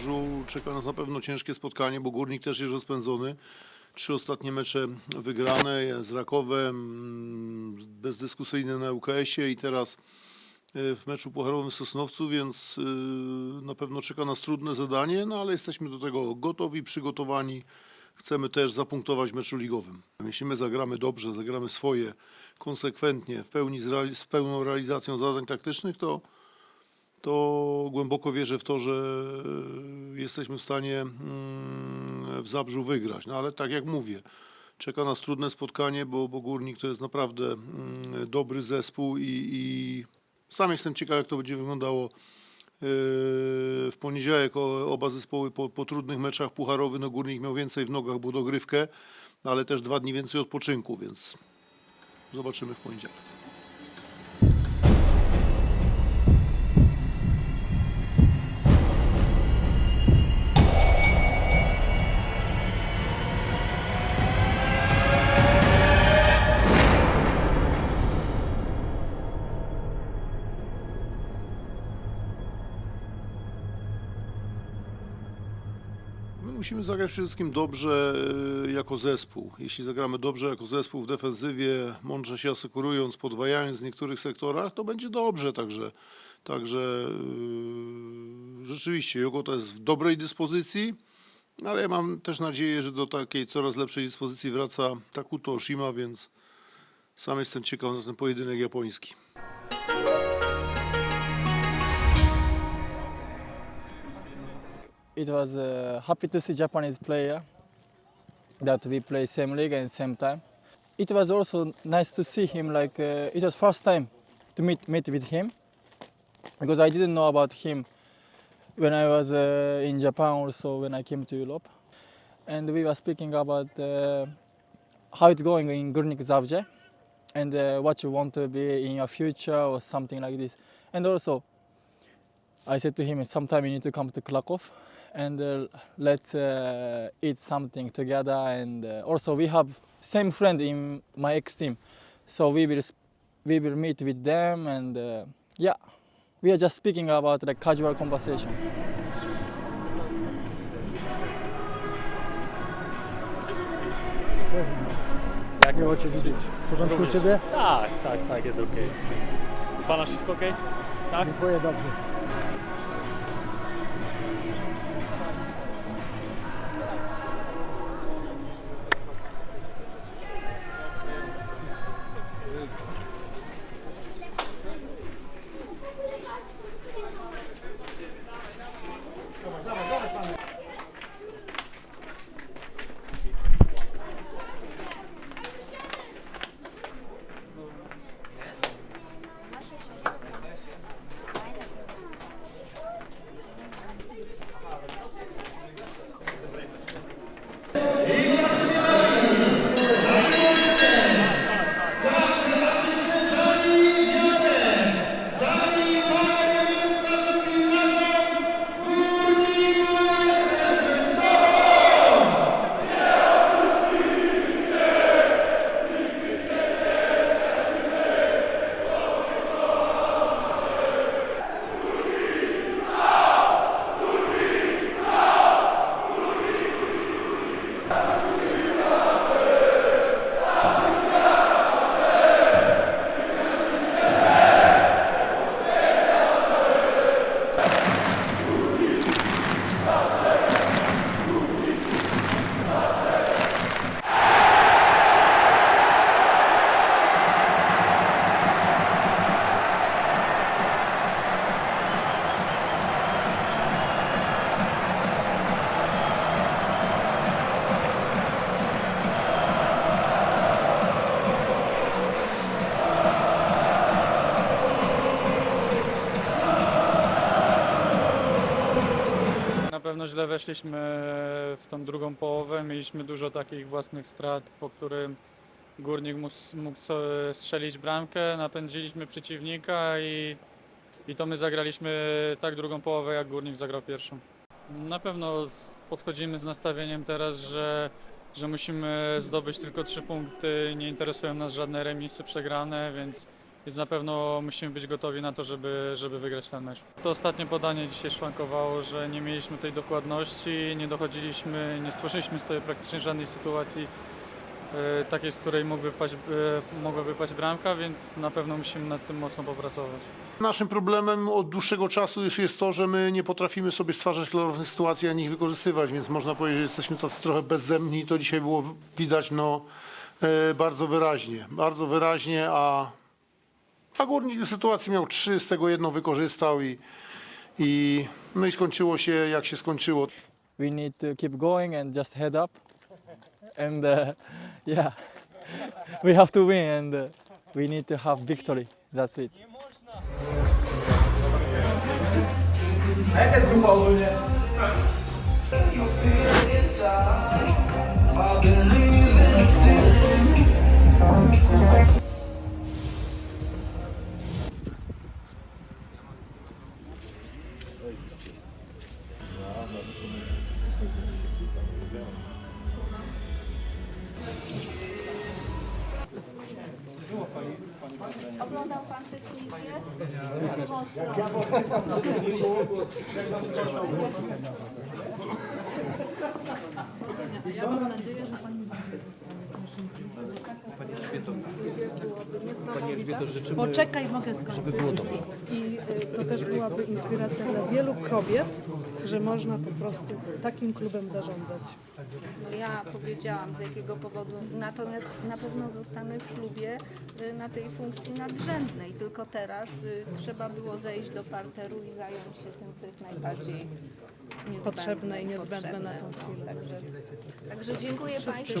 Zabrzu czeka nas na pewno ciężkie spotkanie, bo Górnik też jest rozpędzony. Trzy ostatnie mecze wygrane z Rakowem, mm, bezdyskusyjne na UKS-ie i teraz y, w meczu pucharowym w Sosnowcu, więc y, na pewno czeka nas trudne zadanie, no ale jesteśmy do tego gotowi, przygotowani. Chcemy też zapunktować w meczu ligowym. Jeśli my zagramy dobrze, zagramy swoje, konsekwentnie, w pełni z, reali- z pełną realizacją zadań taktycznych, to, to głęboko wierzę w to, że jesteśmy w stanie mm, w Zabrzu wygrać. No ale tak jak mówię, czeka nas trudne spotkanie, bo, bo Górnik to jest naprawdę mm, dobry zespół i, i sam jestem ciekaw, jak to będzie wyglądało e, w poniedziałek. Oba zespoły po, po trudnych meczach pucharowych, no Górnik miał więcej w nogach, bo dogrywkę, ale też dwa dni więcej odpoczynku, więc zobaczymy w poniedziałek. Musimy zagrać przede wszystkim dobrze e, jako zespół. Jeśli zagramy dobrze jako zespół w defensywie, mądrze się asekurując, podwajając w niektórych sektorach, to będzie dobrze. Także, także yy, rzeczywiście Jogota jest w dobrej dyspozycji, ale ja mam też nadzieję, że do takiej coraz lepszej dyspozycji wraca Takuto Oshima, więc sam jestem ciekaw na ten pojedynek japoński. It was uh, happy to see Japanese player that we play same league and same time. It was also nice to see him. Like uh, it was first time to meet meet with him because I didn't know about him when I was uh, in Japan. Also when I came to Europe, and we were speaking about uh, how it's going in Górnik Zabrze and uh, what you want to be in your future or something like this. And also, I said to him, sometime you need to come to Krakow and uh, let's uh, eat something together. And uh, also, we have same friend in my ex team, so we will sp- we will meet with them. And uh, yeah, we are just speaking about like casual conversation. Cześć Michał. Jak Miło Cię widzieć. W porządku u Również. Ciebie? Tak, tak, tak, jest ok. U Pana wszystko ok? Tak? Dziękuję, dobrze. Pewno źle weszliśmy w tą drugą połowę. Mieliśmy dużo takich własnych strat, po którym górnik mógł, mógł strzelić bramkę. Napędziliśmy przeciwnika i, i to my zagraliśmy tak drugą połowę, jak górnik zagrał pierwszą. Na pewno podchodzimy z nastawieniem teraz, że, że musimy zdobyć tylko trzy punkty. Nie interesują nas żadne remisy przegrane, więc więc na pewno musimy być gotowi na to, żeby, żeby wygrać ten mecz. To ostatnie podanie dzisiaj szwankowało, że nie mieliśmy tej dokładności, nie dochodziliśmy, nie stworzyliśmy sobie praktycznie żadnej sytuacji e, takiej, z której mógłby paść, e, mogłaby paść bramka, więc na pewno musimy nad tym mocno popracować. Naszym problemem od dłuższego czasu jest, jest to, że my nie potrafimy sobie stwarzać klarownych sytuacji, ani ich wykorzystywać, więc można powiedzieć, że jesteśmy tacy trochę bezzemni to dzisiaj było widać no, e, bardzo wyraźnie. Bardzo wyraźnie, a, a Górnik sytuacji miał trzy, z tego jedną wykorzystał i, i, no i skończyło się jak się skończyło. We need to keep going and just head up. And uh, yeah, we have to win and uh, we need to have victory. That's it. Oglądał Poczekaj, mogę skończyć. Żeby było dobrze. I y, to też byłaby inspiracja dla wielu kobiet, że można po prostu takim klubem zarządzać. No ja powiedziałam z jakiego powodu, natomiast na pewno zostanę w klubie y, na tej funkcji nadrzędnej, tylko teraz y, trzeba było zejść do parteru i zająć się tym, co jest najbardziej Potrzebne i niezbędne na tą chwilę. Także, także dziękuję Państwu.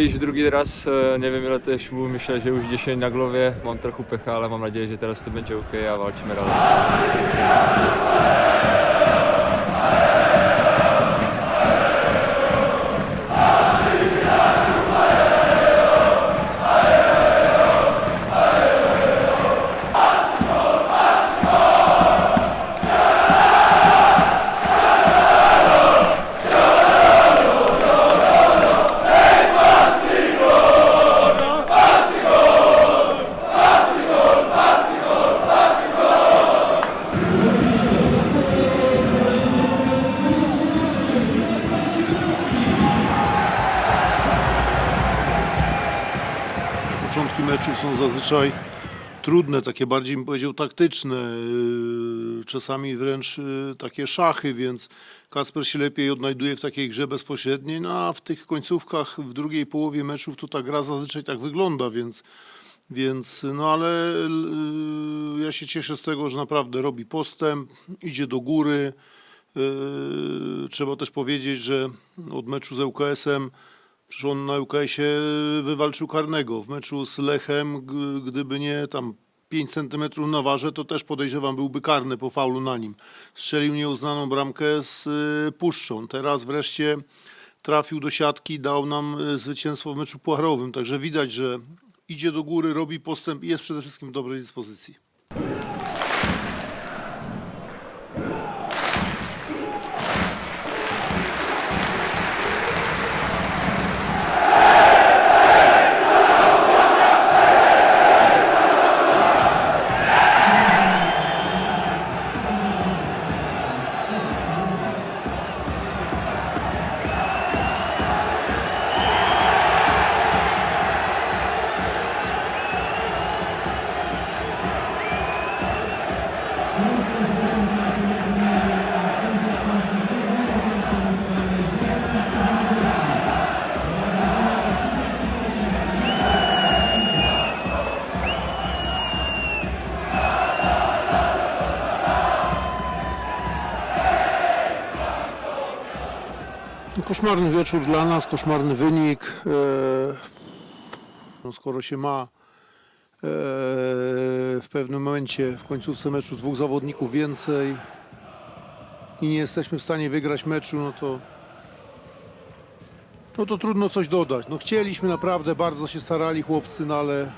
To iść drugi raz, e, nie wiem ile to jest ślubu, myślę, że już 10 na głowie, mam trochę pecha, ale mam nadzieję, że teraz to będzie ok, a walczymy razem. Początki meczów są zazwyczaj trudne, takie bardziej bym powiedział taktyczne, yy, czasami wręcz yy, takie szachy, więc Kasper się lepiej odnajduje w takiej grze bezpośredniej, no a w tych końcówkach, w drugiej połowie meczów to ta gra zazwyczaj tak wygląda, więc, więc no ale yy, ja się cieszę z tego, że naprawdę robi postęp, idzie do góry. Trzeba też powiedzieć, że od meczu z ŁKS-em Przecież on na UKS-ie wywalczył karnego. W meczu z Lechem, gdyby nie tam 5 centymetrów na warze, to też podejrzewam byłby karny po faulu na nim. Strzelił nieuznaną bramkę z y, Puszczą. Teraz wreszcie trafił do siatki, dał nam y, zwycięstwo w meczu pucharowym. Także widać, że idzie do góry, robi postęp i jest przede wszystkim w dobrej dyspozycji. Koszmarny wieczór dla nas, koszmarny wynik. E, no skoro się ma e, w pewnym momencie w końcówce meczu dwóch zawodników więcej i nie jesteśmy w stanie wygrać meczu, no to no to trudno coś dodać. No chcieliśmy naprawdę, bardzo się starali chłopcy, no ale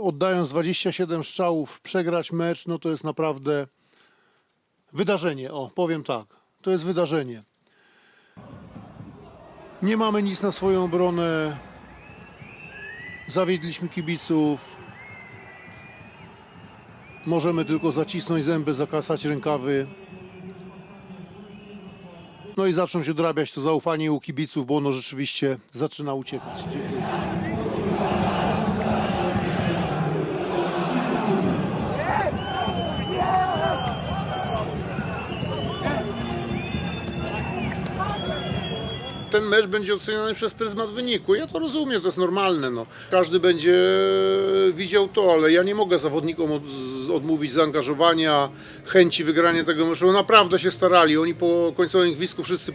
oddając 27 strzałów, przegrać mecz, no to jest naprawdę wydarzenie. O, powiem tak, to jest wydarzenie. Nie mamy nic na swoją obronę. Zawiedliśmy kibiców. Możemy tylko zacisnąć zęby, zakasać rękawy. No i zacząć odrabiać to zaufanie u kibiców, bo ono rzeczywiście zaczyna uciekać. Dziękuję. Ten mecz będzie oceniony przez pryzmat wyniku. Ja to rozumiem, to jest normalne. No. Każdy będzie widział to, ale ja nie mogę zawodnikom od, odmówić zaangażowania, chęci wygrania tego meczu. Naprawdę się starali. Oni po końcowym gwizdku wszyscy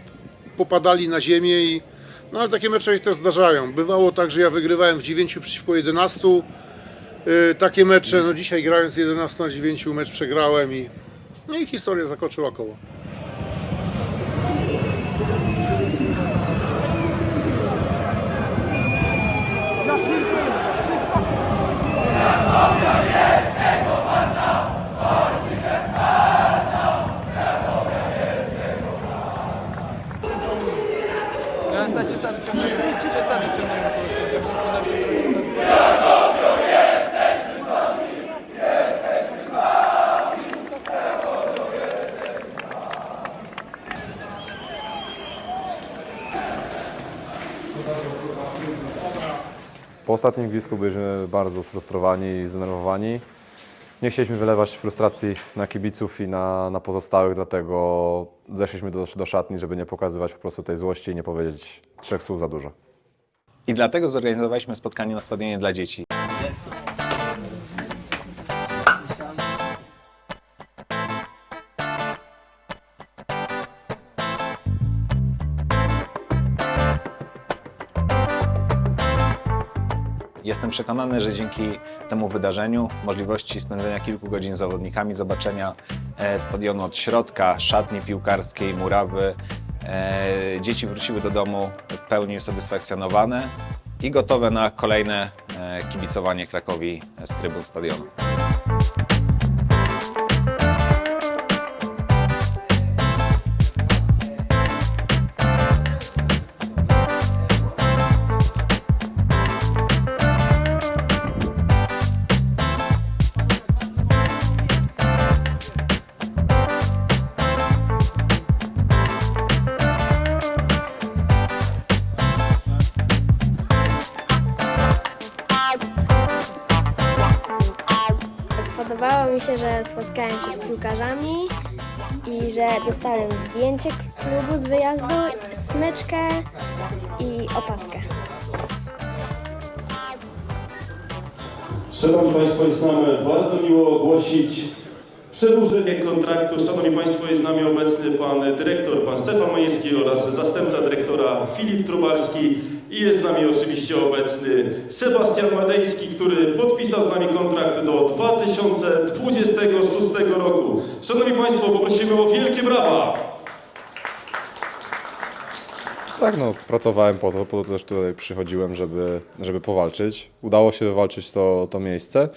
popadali na ziemię i no ale takie mecze się też zdarzają. Bywało tak, że ja wygrywałem w 9 przeciwko 11. Yy, takie mecze, no dzisiaj grając 11 na 9 mecz przegrałem i, no i historia zakończyła koło. Po ostatnim gwizdku byliśmy bardzo sfrustrowani i zdenerwowani. Nie chcieliśmy wylewać frustracji na kibiców i na, na pozostałych, dlatego zeszliśmy do, do szatni, żeby nie pokazywać po prostu tej złości i nie powiedzieć trzech słów za dużo. I dlatego zorganizowaliśmy spotkanie na stadionie dla dzieci. Jestem przekonany, że dzięki temu wydarzeniu, możliwości spędzenia kilku godzin z zawodnikami, zobaczenia e, stadionu od środka, szatni piłkarskiej, murawy, e, dzieci wróciły do domu w pełni usatysfakcjonowane i gotowe na kolejne e, kibicowanie Krakowi z trybun stadionu. Dostałem zdjęcie klubu z wyjazdu, smyczkę i opaskę. Szanowni Państwo, jest nam bardzo miło ogłosić przedłużenie kontraktu. Szanowni Państwo, jest z nami obecny Pan Dyrektor, Pan Stefan Majewski oraz Zastępca Dyrektora Filip Trubalski i jest z nami oczywiście obecny Sebastian Madejski, który podpisał z nami kontrakt do 2026 roku. Szanowni Państwo, poprosimy o wielkie brawa! Tak, no, pracowałem po to, po to też tutaj przychodziłem, żeby, żeby powalczyć. Udało się wywalczyć to, to miejsce.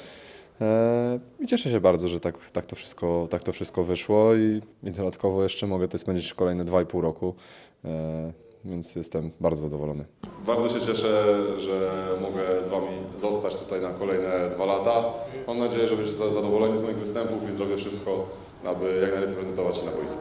E, I cieszę się bardzo, że tak, tak, to, wszystko, tak to wszystko wyszło i, i dodatkowo jeszcze mogę tutaj spędzić kolejne 2,5 roku, e, więc jestem bardzo zadowolony. Bardzo się cieszę, że mogę z Wami zostać tutaj na kolejne dwa lata. Mam nadzieję, że będziecie za- zadowoleni z moich występów i zrobię wszystko, aby jak najlepiej prezentować się na boisku.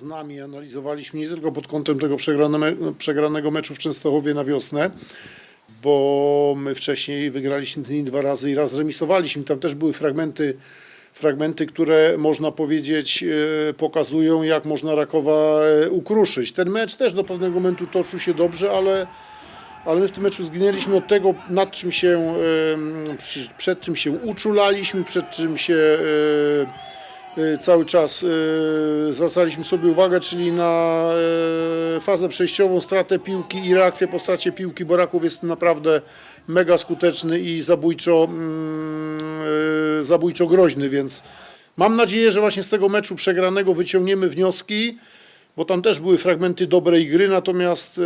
Z nami analizowaliśmy nie tylko pod kątem tego przegrane, przegranego meczu w Częstochowie na wiosnę, bo my wcześniej wygraliśmy ten dwa razy i raz remisowaliśmy. Tam też były fragmenty, fragmenty które można powiedzieć e, pokazują, jak można Rakowa e, ukruszyć. Ten mecz też do pewnego momentu toczył się dobrze, ale ale my w tym meczu zginęliśmy od tego, nad czym się, przed czym się uczulaliśmy, przed czym się e, cały czas e, zwracaliśmy sobie uwagę, czyli na e, fazę przejściową, stratę piłki i reakcję po stracie piłki, bo Raków jest naprawdę mega skuteczny i zabójczo, mm, zabójczo groźny, więc mam nadzieję, że właśnie z tego meczu przegranego wyciągniemy wnioski, bo tam też były fragmenty dobrej gry, natomiast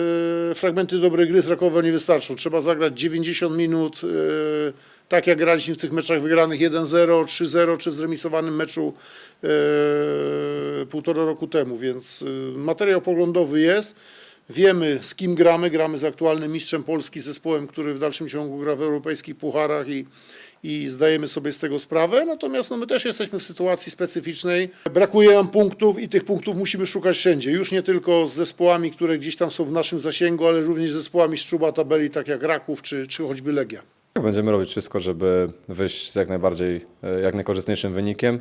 e, fragmenty dobrej gry z Rakowa nie wystarczą. Trzeba zagrać 90 minut, e, tak jak graliśmy w tych meczach wygranych 1-0, 3-0, czy w zremisowanym meczu e, półtora roku temu, więc e, materiał poglądowy jest. Wiemy z kim gramy, gramy z aktualnym mistrzem Polski, zespołem, który w dalszym ciągu gra w europejskich pucharach i, i zdajemy sobie z tego sprawę, natomiast no, my też jesteśmy w sytuacji specyficznej. Brakuje nam punktów i tych punktów musimy szukać wszędzie, już nie tylko z zespołami, które gdzieś tam są w naszym zasięgu, ale również z zespołami z czuba tabeli, tak jak Raków czy, czy choćby Legia. Będziemy robić wszystko, żeby wyjść z jak najbardziej, e, jak najkorzystniejszym wynikiem.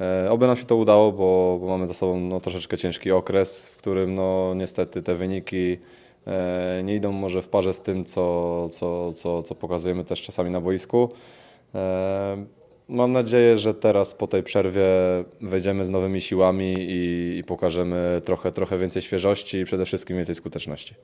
E, Oby nam się to udało, bo, bo mamy za sobą no, troszeczkę ciężki okres, w którym no, niestety te wyniki e, nie idą może w parze z tym, co, co, co, co pokazujemy też czasami na boisku. Mam nadzieję, że teraz po tej przerwie wejdziemy z nowymi siłami i, i pokażemy trochę, trochę więcej świeżości i przede wszystkim więcej skuteczności.